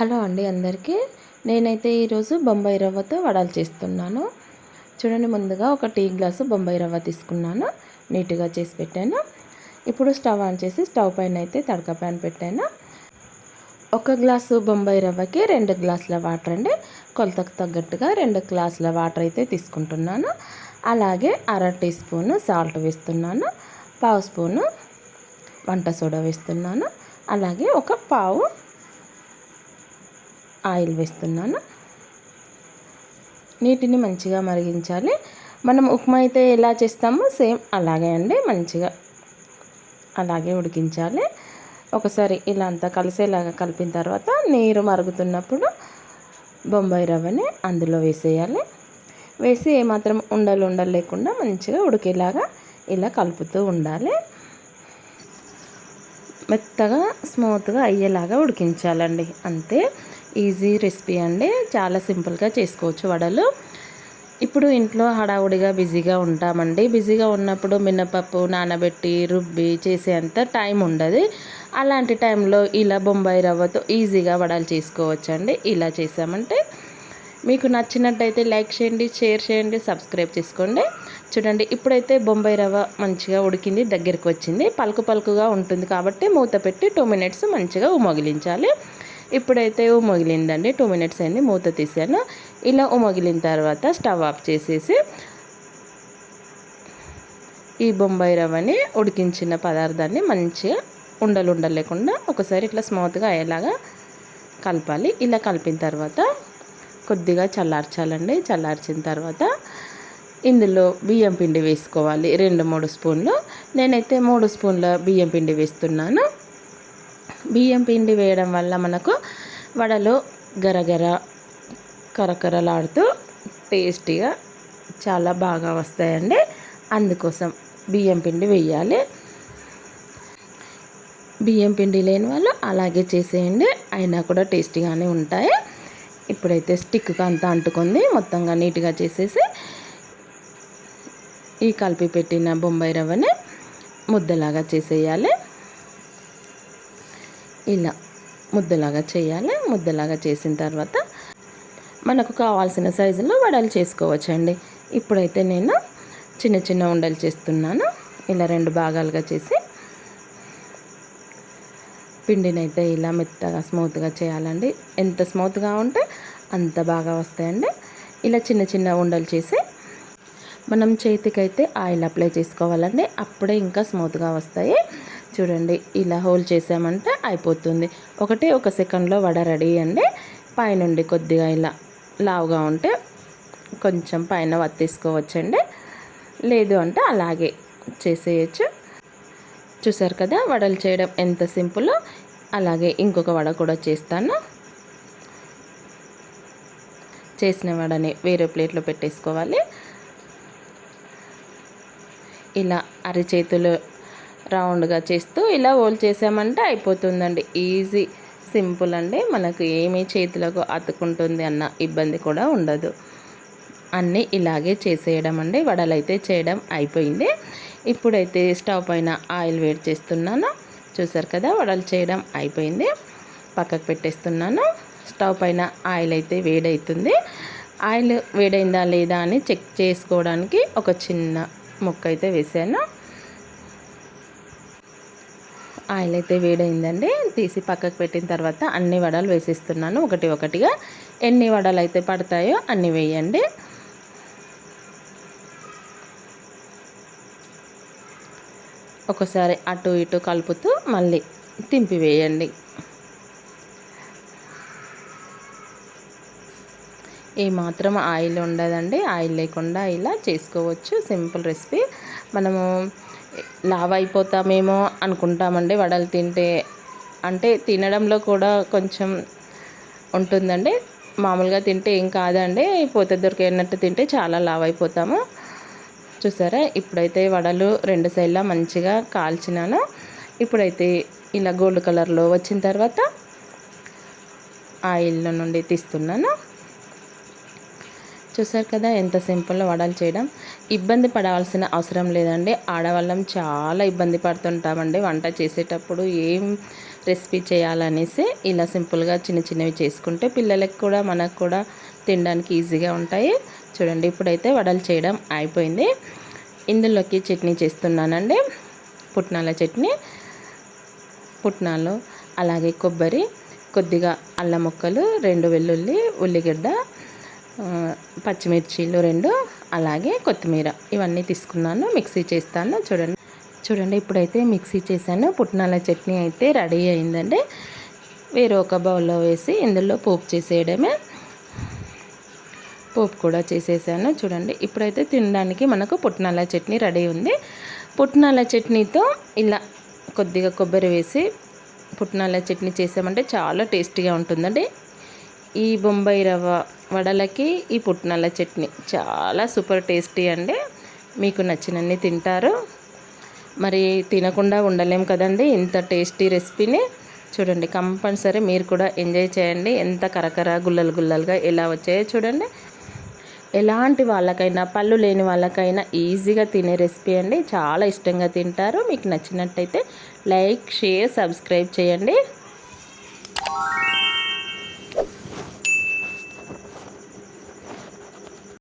Hello అండి అందరికీ. నేనైతే ఈరోజు బొంబాయి రవ్వతో వడలు చేస్తున్నాను. చూడండి ముందుగా ఒక టీ గ్లాసు బొంబాయి రవ్వ తీసుకున్నాను. నీట్గా చేసి పెట్టాను. ఇప్పుడు స్టవ్ ఆన్ చేసి స్టవ్ పైన అయితే తడక ప్యాన్ పెట్టాను. ఒక గ్లాసు బొంబాయి రవ్వకి రెండు గ్లాసుల వాటర్ అండి. కొలతకు తగ్గట్టుగా రెండు గ్లాసుల వాటర్ అయితే తీసుకుంటున్నాను. అలాగే అర టీ స్పూను సాల్ట్ వేస్తున్నాను. పావు స్పూను వంట సోడా వేస్తున్నాను. అలాగే ఒక పావు ఆయిల్ వేస్తున్నాను. నీటిని మంచిగా మరిగించాలి. మనం ఉప్మా అయితే ఎలా చేస్తామో సేమ్ అలాగే అండి మంచిగా అలాగే ఉడికించాలి. ఒకసారి ఇలా అంతా కలిసేలాగా కలిపిన తర్వాత నీరు మరుగుతున్నప్పుడు బొంబాయి రవ్వని అందులో వేసేయాలి. వేసి ఏమాత్రం ఉండలు ఉండలు లేకుండా మంచిగా ఉడికేలాగా ఇలా కలుపుతూ ఉండాలి. మెత్తగా స్మూత్గా అయ్యేలాగా ఉడికించాలండి అంతే. ఈజీ రెసిపీ అండి. చాలా సింపుల్గా చేసుకోవచ్చు వడలు. ఇప్పుడు ఇంట్లో హడావుడిగా బిజీగా ఉంటామండి. బిజీగా ఉన్నప్పుడు మినపప్పు నానబెట్టి రుబ్బి చేసేంత టైం ఉండదు. అలాంటి టైంలో ఇలా బొంబాయి రవ్వతో ఈజీగా వడలు చేసుకోవచ్చండి. ఇలా చేసామంటే మీకు నచ్చినట్టయితే లైక్ చేయండి షేర్ చేయండి సబ్స్క్రైబ్ చేసుకోండి. చూడండి ఇప్పుడైతే బొంబాయి రవ్వ మంచిగా ఉడికింది దగ్గరికి వచ్చింది. పలుకు పలుకుగా ఉంటుంది కాబట్టి మూత పెట్టి టూ మినిట్స్ మంచిగా ఉమగిలించాలి. ఇప్పుడైతే ఉమగిలిందండి టూ మినిట్స్ అయింది. మూత తీసాను ఇలా ఉమగిలిన తర్వాత స్టవ్ ఆఫ్ చేసేసి ఈ బొంబాయి రవ్వని ఉడికించిన పదార్థాన్ని మంచిగా ఉండలు ఉండలేకుండా ఒకసారి ఇట్లా స్మూత్గా అయ్యేలాగా కలపాలి. ఇలా కలిపిన తర్వాత కొద్దిగా చల్లార్చాలండి. చల్లార్చిన తర్వాత ఇందులో బియ్యం పిండి వేసుకోవాలి. రెండు మూడు స్పూన్లు. నేనైతే మూడు స్పూన్ల బియ్యం పిండి వేస్తున్నాను. బియ్యం పిండి వేయడం వల్ల మనకు వడలు గరగర కరకరలాడుతూ టేస్టీగా చాలా బాగా వస్తాయండి. అందుకోసం బియ్యం పిండి వేయాలి. బియ్యం పిండి లేని వాళ్ళు అలాగే చేసేయండి. అయినా కూడా టేస్టీగానే ఉంటాయి. ఇప్పుడైతే స్టిక్గా అంతా అంటుకుంది. మొత్తంగా నీట్గా చేసేసి ఈ కలిపి పెట్టిన బొంబాయి రవ్వని ముద్దలాగా చేసేయాలి. ఇలా ముద్దలాగా చేయాలి. ముద్దలాగా చేసిన తర్వాత మనకు కావాల్సిన సైజులో వడలు చేసుకోవచ్చండి. ఇప్పుడైతే నేను చిన్న చిన్న ఉండలు చేస్తున్నాను. ఇలా రెండు భాగాలుగా చేసి పిండినైతే ఇలా మెత్తగా స్మూత్గా చేయాలండి. ఎంత స్మూత్గా ఉంటే అంత బాగా వస్తాయండి. ఇలా చిన్న చిన్న ఉండలు చేసి మనం చేతికైతే ఆయిల్ అప్లై చేసుకోవాలండి. అప్పుడే ఇంకా స్మూత్గా వస్తాయి. చూడండి ఇలా హోల్ చేసామంటే అయిపోతుంది. ఒకటే ఒక సెకండ్లో వడ రెడీ అండి పైనుండి కొద్దిగా ఇలా లావుగా ఉంటే కొంచెం పైన వత్తేసుకోవచ్చండి. లేదు అంటే అలాగే చేసేయచ్చు. చూసారు కదా వడలు చేయడం ఎంత సింపుల్. అలాగే ఇంకొక వడ కూడా చేస్తాను. చేసిన వడని వేరే ప్లేట్లో పెట్టేసుకోవాలి. ఇలా అరిచేతులు రౌండ్గా చేస్తూ ఇలా హోల్ చేసామంటే అయిపోతుందండి. ఈజీ సింపుల్ అండి. మనకు ఏమీ చేతులకు అతుకుంటుంది అన్న ఇబ్బంది కూడా ఉండదు. అన్నీ ఇలాగే చేసేయడం అండి. వడలైతే చేయడం అయిపోయింది. ఇప్పుడైతే స్టవ్ పైన ఆయిల్ వేడి చేస్తున్నాను. చూసారు కదా వడలు చేయడం అయిపోయింది. పక్కకు పెట్టేస్తున్నాను. స్టవ్ పైన ఆయిల్ అయితే వేడవుతుంది ఆయిల్ వేడైందా లేదా అని చెక్ చేసుకోవడానికి ఒక చిన్న ముక్క అయితే వేసాను. ఆయిల్ అయితే వేడైందండి. తీసి పక్కకు పెట్టిన తర్వాత అన్ని వడలు వేసిస్తున్నాను. ఒకటి ఒకటిగా ఎన్ని వడలు అయితే పడతాయో అన్ని వేయండి. ఒకసారి అటు ఇటు కలుపుతూ మళ్ళీ తింపి వేయండి. ఏమాత్రం ఆయిల్ ఉండదండి. ఆయిల్ లేకుండా ఇలా చేసుకోవచ్చు. Simple recipe. మనము లావ్ అయిపోతామేమో అనుకుంటామండి. వడలు తింటే అంటే తినడంలో కూడా కొంచెం ఉంటుందండి. మామూలుగా తింటే ఏం కాదండి. పోతే దొరికినట్టు తింటే చాలా లావ్ అయిపోతాము చూసారా? ఇప్పుడైతే వడలు రెండు సైడ్లా మంచిగా కాల్చినాను. ఇప్పుడైతే ఇలా గోల్డ్ కలర్లో వచ్చిన తర్వాత ఆయిల్లో నుండి తీస్తున్నాను. చూసారు కదా ఎంత సింపుల్లో వడలు చేయడం. ఇబ్బంది పడవలసిన అవసరం లేదండి. ఆడవాళ్ళం చాలా ఇబ్బంది పడుతుంటామండి వంట చేసేటప్పుడు. ఏం రెసిపీ చేయాలనేసి ఇలా సింపుల్గా చిన్న చిన్నవి చేసుకుంటే పిల్లలకు కూడా మనకు కూడా తినడానికి ఈజీగా ఉంటాయి. చూడండి ఇప్పుడైతే వడలు చేయడం అయిపోయింది. ఇందులోకి చట్నీ చేస్తున్నానండి. పుట్నాల చట్నీ పుట్నాలు అలాగే కొబ్బరి కొద్దిగా అల్లం ముక్కలు రెండు వెల్లుల్లి ఉల్లిగడ్డ పచ్చిమిర్చీలు రెండు అలాగే కొత్తిమీర. ఇవన్నీ తీసుకున్నాను మిక్సీ చేస్తాను చూడండి. చూడండి ఇప్పుడైతే మిక్సీ చేశాను. పుట్నాల చట్నీ అయితే రెడీ అయిందండి. వేరే ఒక బౌల్లో వేసి ఇందులో పోపు చేసేయడమే. పోపు కూడా చేసేసాను చూడండి. ఇప్పుడైతే తినడానికి మనకు పుట్నాల చట్నీ రెడీ ఉంది. పుట్నాల చట్నీతో ఇలా కొద్దిగా కొబ్బరి వేసి పుట్నాల చట్నీ చేసామంటే చాలా టేస్టీగా ఉంటుందండి. ఈ బొంబాయి రవ్వ వడలకి ఈ పుట్నాల చట్నీ చాలా సూపర్ టేస్టీ అండి. మీకు నచ్చినన్ని తింటారు. మరి తినకుండా ఉండలేం కదండి ఇంత టేస్టీ రెసిపీని. చూడండి కంపల్సరీ మీరు కూడా ఎంజాయ్ చేయండి. ఎంత కరకర గుల్లలు గుల్లలుగా ఎలా వచ్చాయో చూడండి. ఎలాంటి వాళ్ళకైనా పళ్ళు లేని వాళ్ళకైనా ఈజీగా తినే రెసిపీ అండి. చాలా ఇష్టంగా తింటారు. మీకు నచ్చినట్టయితే లైక్ షేర్ సబ్స్క్రైబ్ చేయండి.